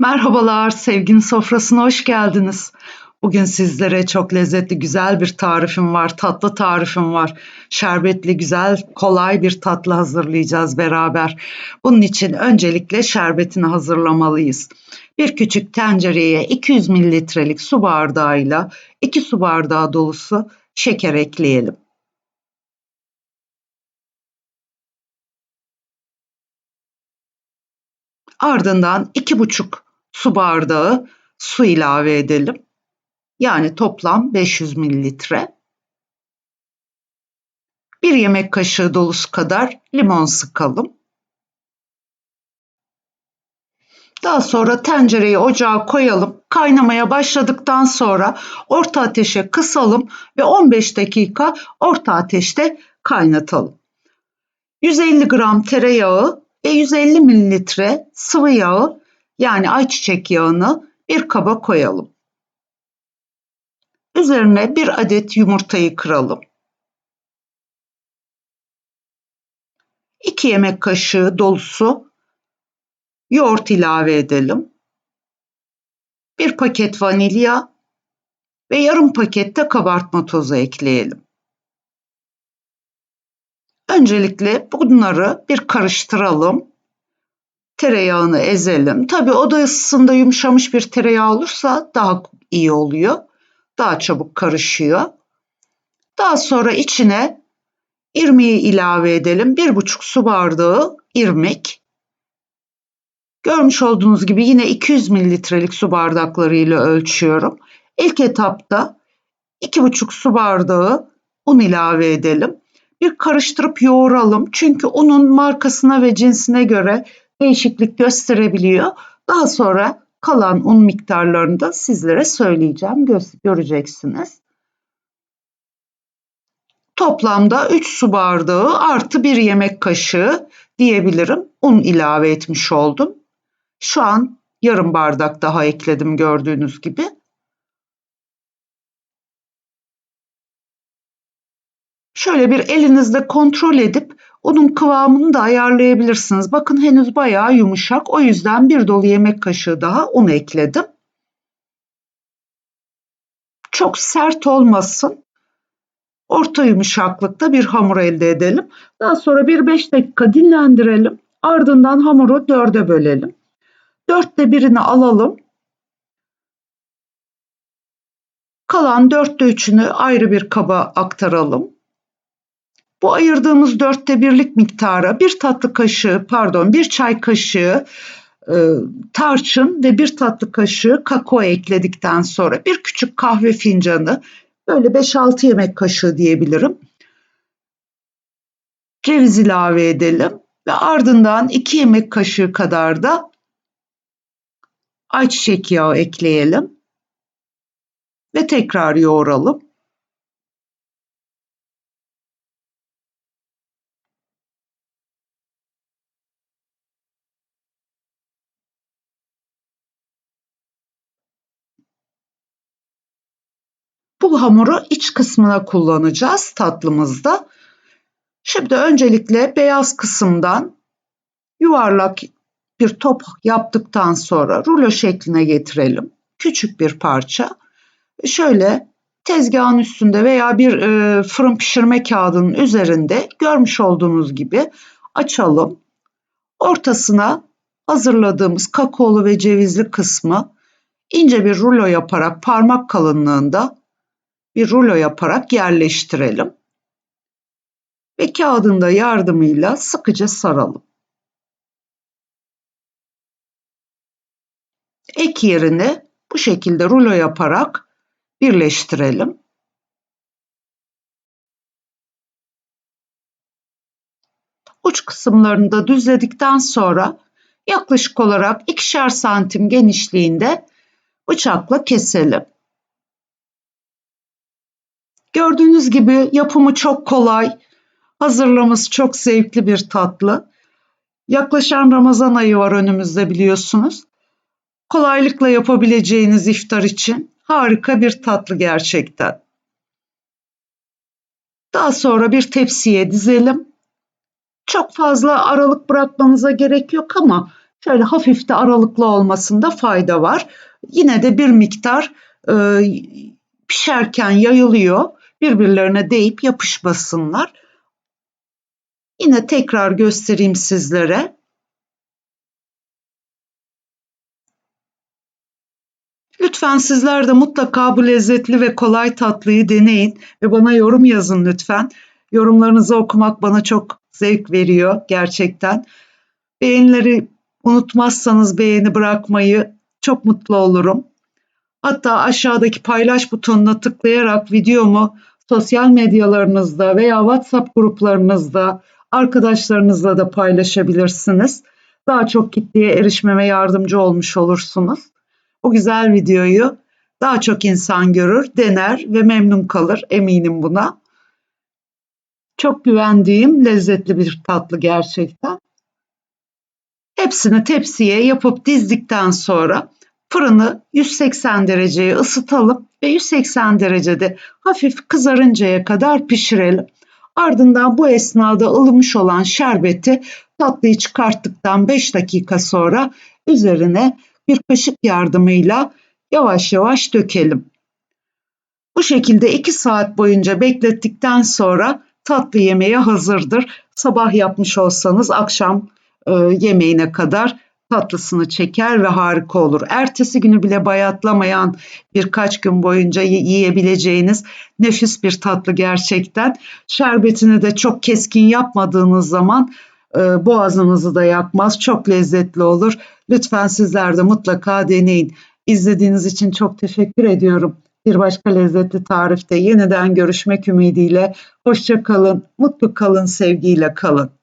Merhabalar, sevginin sofrasına hoş geldiniz. Bugün sizlere çok lezzetli, güzel bir tarifim var, tatlı tarifim var. Şerbetli, güzel, kolay bir tatlı hazırlayacağız beraber. Bunun için öncelikle şerbetini hazırlamalıyız. Bir küçük tencereye 200 mililitrelik su bardağıyla 2 su bardağı dolusu şeker ekleyelim. Ardından iki buçuk su bardağı su ilave edelim. Yani toplam 500 mililitre. Bir yemek kaşığı dolusu kadar limon sıkalım. Daha sonra tencereyi ocağa koyalım. Kaynamaya başladıktan sonra orta ateşe kısalım ve 15 dakika orta ateşte kaynatalım. 150 gram tereyağı ve 150 mililitre sıvı yağı yani ayçiçek yağını bir kaba koyalım. Üzerine bir adet yumurtayı kıralım. 2 yemek kaşığı dolusu yoğurt ilave edelim. Bir paket vanilya ve yarım paket de kabartma tozu ekleyelim. Öncelikle bunları bir karıştıralım. Tereyağını ezelim. Tabii oda ısısında yumuşamış bir tereyağı olursa daha iyi oluyor. Daha çabuk karışıyor. Daha sonra içine irmiği ilave edelim. Bir buçuk su bardağı irmik. Görmüş olduğunuz gibi yine 200 mililitrelik su bardaklarıyla ölçüyorum. İlk etapta iki buçuk su bardağı un ilave edelim bir karıştırıp yoğuralım. Çünkü unun markasına ve cinsine göre değişiklik gösterebiliyor. Daha sonra kalan un miktarlarını da sizlere söyleyeceğim. göreceksiniz. Toplamda 3 su bardağı artı 1 yemek kaşığı diyebilirim. Un ilave etmiş oldum. Şu an yarım bardak daha ekledim gördüğünüz gibi. Şöyle bir elinizde kontrol edip onun kıvamını da ayarlayabilirsiniz. Bakın henüz bayağı yumuşak. O yüzden bir dolu yemek kaşığı daha un ekledim. Çok sert olmasın. Orta yumuşaklıkta bir hamur elde edelim. Daha sonra bir 5 dakika dinlendirelim. Ardından hamuru dörde bölelim. Dörtte birini alalım. Kalan dörtte üçünü ayrı bir kaba aktaralım. Bu ayırdığımız dörtte birlik miktara bir tatlı kaşığı pardon bir çay kaşığı e, tarçın ve bir tatlı kaşığı kakao ekledikten sonra bir küçük kahve fincanı böyle 5-6 yemek kaşığı diyebilirim. Ceviz ilave edelim ve ardından 2 yemek kaşığı kadar da ayçiçek yağı ekleyelim ve tekrar yoğuralım. Bu hamuru iç kısmına kullanacağız tatlımızda. Şimdi öncelikle beyaz kısımdan yuvarlak bir top yaptıktan sonra rulo şekline getirelim. Küçük bir parça. Şöyle tezgahın üstünde veya bir e, fırın pişirme kağıdının üzerinde görmüş olduğunuz gibi açalım. Ortasına hazırladığımız kakaolu ve cevizli kısmı ince bir rulo yaparak parmak kalınlığında bir rulo yaparak yerleştirelim. Ve kağıdın da yardımıyla sıkıca saralım. Ek yerini bu şekilde rulo yaparak birleştirelim. Uç kısımlarını da düzledikten sonra yaklaşık olarak ikişer santim genişliğinde bıçakla keselim. Gördüğünüz gibi yapımı çok kolay, hazırlaması çok zevkli bir tatlı. Yaklaşan Ramazan ayı var önümüzde biliyorsunuz. Kolaylıkla yapabileceğiniz iftar için harika bir tatlı gerçekten. Daha sonra bir tepsiye dizelim. Çok fazla aralık bırakmanıza gerek yok ama Şöyle hafif de aralıklı olmasında fayda var. Yine de bir miktar e, pişerken yayılıyor. Birbirlerine değip yapışmasınlar. Yine tekrar göstereyim sizlere. Lütfen sizler de mutlaka bu lezzetli ve kolay tatlıyı deneyin ve bana yorum yazın lütfen. Yorumlarınızı okumak bana çok zevk veriyor gerçekten. Beğenileri unutmazsanız beğeni bırakmayı çok mutlu olurum. Hatta aşağıdaki paylaş butonuna tıklayarak videomu sosyal medyalarınızda veya WhatsApp gruplarınızda arkadaşlarınızla da paylaşabilirsiniz. Daha çok kitleye erişmeme yardımcı olmuş olursunuz. Bu güzel videoyu daha çok insan görür, dener ve memnun kalır eminim buna. Çok güvendiğim lezzetli bir tatlı gerçekten. Hepsini tepsiye yapıp dizdikten sonra fırını 180 dereceye ısıtalım ve 180 derecede hafif kızarıncaya kadar pişirelim. Ardından bu esnada ılımış olan şerbeti tatlıyı çıkarttıktan 5 dakika sonra üzerine bir kaşık yardımıyla yavaş yavaş dökelim. Bu şekilde 2 saat boyunca beklettikten sonra tatlı yemeğe hazırdır. Sabah yapmış olsanız akşam e, yemeğine kadar tatlısını çeker ve harika olur. Ertesi günü bile bayatlamayan birkaç gün boyunca yiyebileceğiniz nefis bir tatlı gerçekten. Şerbetini de çok keskin yapmadığınız zaman e, boğazınızı da yakmaz. Çok lezzetli olur. Lütfen sizler de mutlaka deneyin. İzlediğiniz için çok teşekkür ediyorum. Bir başka lezzetli tarifte yeniden görüşmek ümidiyle. Hoşça kalın, mutlu kalın, sevgiyle kalın.